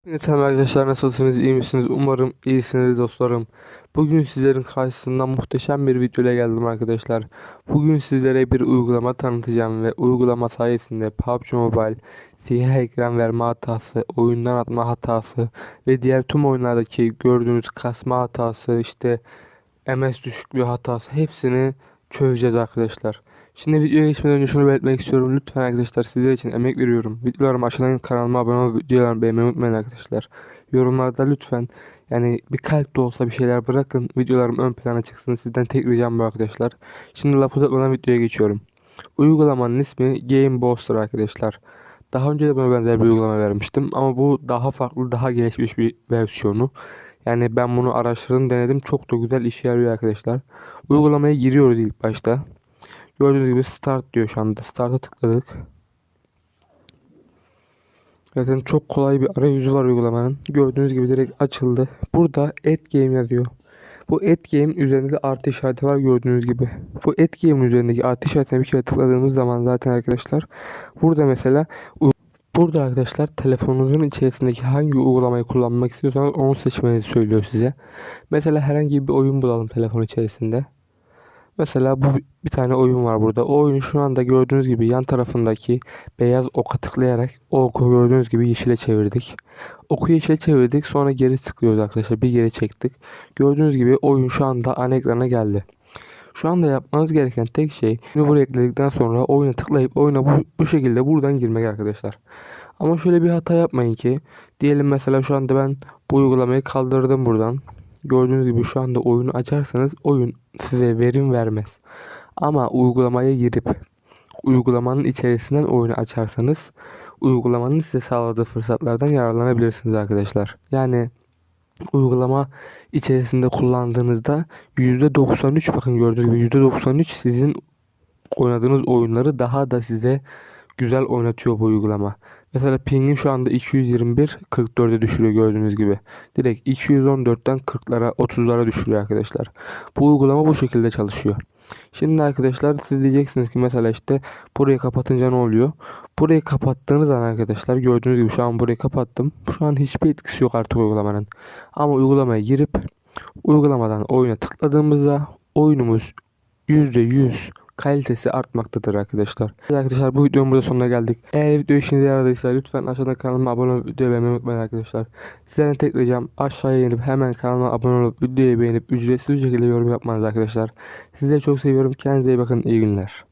Selam arkadaşlar nasılsınız iyi misiniz? Umarım iyisiniz dostlarım. Bugün sizlerin karşısında muhteşem bir video ile geldim arkadaşlar. Bugün sizlere bir uygulama tanıtacağım ve uygulama sayesinde PUBG Mobile siyah ekran verme hatası, oyundan atma hatası ve diğer tüm oyunlardaki gördüğünüz kasma hatası işte MS düşüklüğü hatası hepsini çözeceğiz arkadaşlar Şimdi videoya geçmeden önce şunu belirtmek istiyorum. Lütfen arkadaşlar sizler için emek veriyorum. Videolarımı aşağıdan kanalıma abone olup videolarımı beğenmeyi unutmayın arkadaşlar. Yorumlarda lütfen yani bir kalp de olsa bir şeyler bırakın. Videolarım ön plana çıksın. Sizden tek ricam bu arkadaşlar. Şimdi lafı uzatmadan videoya geçiyorum. Uygulamanın ismi Game Booster arkadaşlar. Daha önce de buna benzer bir uygulama vermiştim ama bu daha farklı, daha gelişmiş bir versiyonu. Yani ben bunu araştırdım, denedim. Çok da güzel işe yarıyor arkadaşlar. Uygulamaya giriyoruz ilk başta. Gördüğünüz gibi start diyor şu anda. Start'a tıkladık. Zaten çok kolay bir arayüzü var uygulamanın. Gördüğünüz gibi direkt açıldı. Burada Add Game yazıyor. Bu Add Game üzerinde de artı işareti var gördüğünüz gibi. Bu Add Game'in üzerindeki artı işaretine bir kere tıkladığımız zaman zaten arkadaşlar burada mesela Burada arkadaşlar telefonunuzun içerisindeki hangi uygulamayı kullanmak istiyorsanız onu seçmenizi söylüyor size. Mesela herhangi bir oyun bulalım telefon içerisinde. Mesela bu bir tane oyun var burada. O oyun şu anda gördüğünüz gibi yan tarafındaki beyaz oka tıklayarak o oku gördüğünüz gibi yeşile çevirdik. Oku yeşile çevirdik sonra geri tıklıyoruz arkadaşlar. Bir geri çektik. Gördüğünüz gibi oyun şu anda ana ekrana geldi. Şu anda yapmanız gereken tek şey bunu buraya ekledikten sonra oyuna tıklayıp oyuna bu, bu şekilde buradan girmek arkadaşlar. Ama şöyle bir hata yapmayın ki diyelim mesela şu anda ben bu uygulamayı kaldırdım buradan. Gördüğünüz gibi şu anda oyunu açarsanız oyun size verim vermez. Ama uygulamaya girip uygulamanın içerisinden oyunu açarsanız uygulamanın size sağladığı fırsatlardan yararlanabilirsiniz arkadaşlar. Yani uygulama içerisinde kullandığınızda %93 bakın gördüğünüz gibi %93 sizin oynadığınız oyunları daha da size güzel oynatıyor bu uygulama. Mesela ping'in şu anda 221 44'e düşürüyor gördüğünüz gibi. Direkt 214'ten 40'lara 30'lara düşürüyor arkadaşlar. Bu uygulama bu şekilde çalışıyor. Şimdi arkadaşlar siz diyeceksiniz ki mesela işte burayı kapatınca ne oluyor? Burayı kapattığınız zaman arkadaşlar gördüğünüz gibi şu an burayı kapattım. Şu an hiçbir etkisi yok artık uygulamanın. Ama uygulamaya girip uygulamadan oyuna tıkladığımızda oyunumuz %100 kalitesi artmaktadır arkadaşlar. Arkadaşlar bu videonun burada sonuna geldik. Eğer video işinize yaradıysa lütfen aşağıdan kanalıma abone olup videoyu beğenmeyi unutmayın arkadaşlar. Sizden tek ricam aşağıya inip hemen kanalıma abone olup videoyu beğenip ücretsiz bir şekilde yorum yapmanız arkadaşlar. Sizleri çok seviyorum. Kendinize iyi bakın. İyi günler.